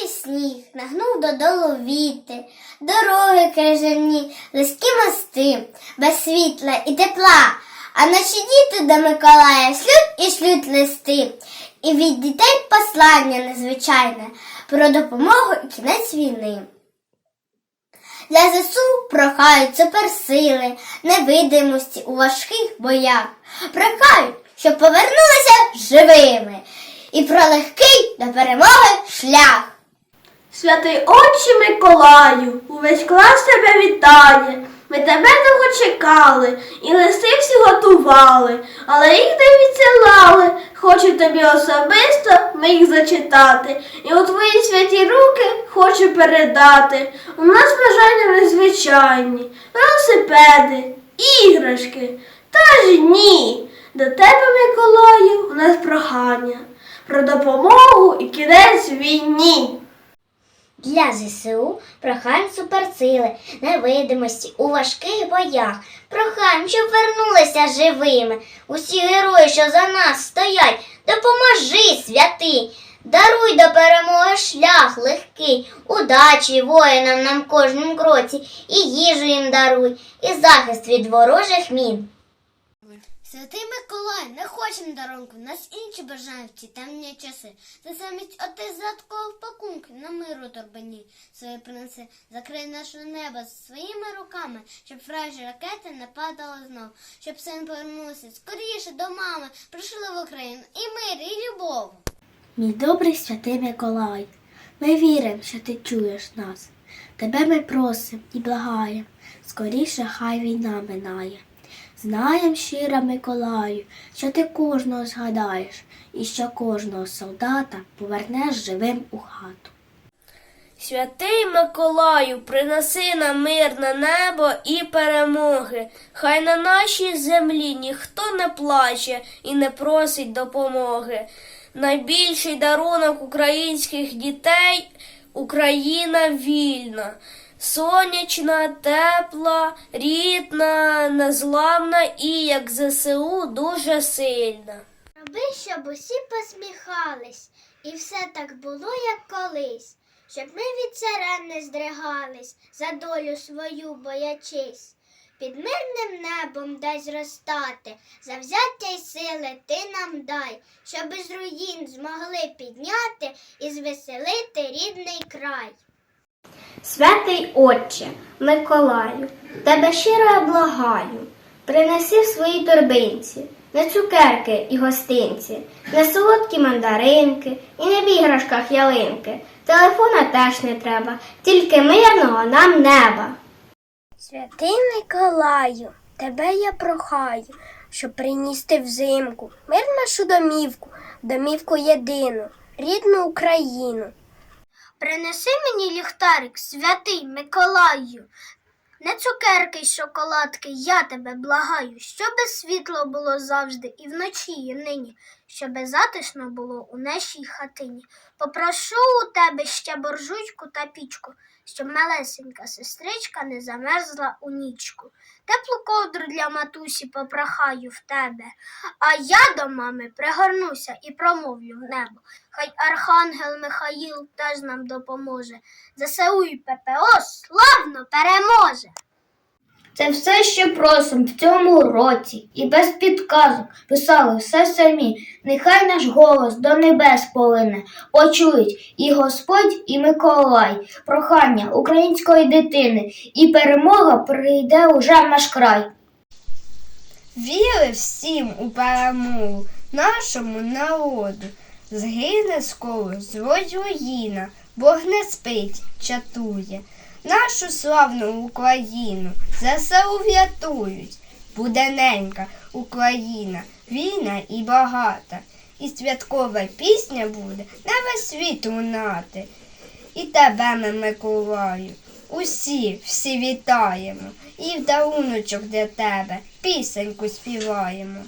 Жовтий сніг нагнув додолу віти, дороги крижані, лиські мости, без світла і тепла. А наші діти до Миколая шлють і шлють листи, і від дітей послання незвичайне про допомогу і кінець війни. Для ЗСУ прохають суперсили, невидимості у важких боях. Прохають, щоб повернулися живими і про легкий до перемоги шлях. Святий Отче Миколаю, увесь клас тебе вітає. Ми тебе довго чекали, і листи всі готували, але їх не відсилали. Хочу тобі особисто ми їх зачитати, і у твої святі руки хочу передати. У нас бажання незвичайні, велосипеди, іграшки. Та ж ні. До тебе, Миколаю, у нас прохання про допомогу і кінець війні. Для ЗСУ прохаємо суперсили, невидимості у важких боях. Прохаємо, щоб вернулися живими. Усі герої, що за нас стоять, допоможи, святий. Даруй до перемоги шлях легкий, удачі воїнам нам кожнім кроці, і їжу їм даруй, і захист від ворожих мін. Святий Миколай, не хочемо дарунку, нас інші бажають ці темні часи. Ти замість оти задаткових пакунків на миру торбані свої принеси. Закрий наше небо своїми руками, щоб вражі ракети не падали знов, щоб син повернувся скоріше до мами, прийшли в Україну і мир, і любов. Мій добрий святий Миколай, ми віримо, що ти чуєш нас. Тебе ми просим і благаєм, скоріше хай війна минає. Знаєм, щира Миколаю, що ти кожного згадаєш, і що кожного солдата повернеш живим у хату. Святий Миколаю, приноси нам мирне небо і перемоги. Хай на нашій землі ніхто не плаче і не просить допомоги. Найбільший дарунок українських дітей Україна вільна, сонячна, тепла, рідна, незламна і, як ЗСУ, дуже сильна. Роби, щоб усі посміхались, і все так було, як колись, щоб ми від царя не здригались, за долю свою боячись. Під мирним небом дай зростати, завзяття й сили ти нам дай, щоб із руїн змогли підняти і звеселити рідний край. Святий Отче, Миколаю, тебе щиро я благаю, принеси в своїй торбинці не цукерки і гостинці, не солодкі мандаринки і не в іграшках ялинки. Телефона теж не треба, тільки мирного нам неба. Святий Миколаю, тебе я прохаю, щоб приніс ти взимку, мир нашу домівку, домівку єдину, рідну Україну. Принеси мені ліхтарик, святий Миколаю. Не цукерки й шоколадки, я тебе благаю, щоби світло було завжди і вночі, і нині, щоби затишно було у нашій хатині. Попрошу у тебе ще боржучку та пічку, щоб малесенька сестричка не замерзла у нічку. Теплу ковдру для матусі попрохаю в тебе, а я до мами пригорнуся і промовлю в небо. Хай архангел Михаїл теж нам допоможе. ЗСУ і ППО славно переможе. Це все, що просим в цьому році, і без підказок писали все самі. Нехай наш голос до небес полине, почують і Господь, і Миколай, прохання української дитини, і перемога прийде уже в наш край. Віри всім у перемогу нашому народу. Згине скоро злодь руїна, Бог не спить, чатує. Нашу славну Україну врятують. Буде ненька Україна, вільна і багата. І святкова пісня буде на весь світ лунати. І тебе ми, Миколаю, усі, всі вітаємо. І в даруночок для тебе пісеньку співаємо.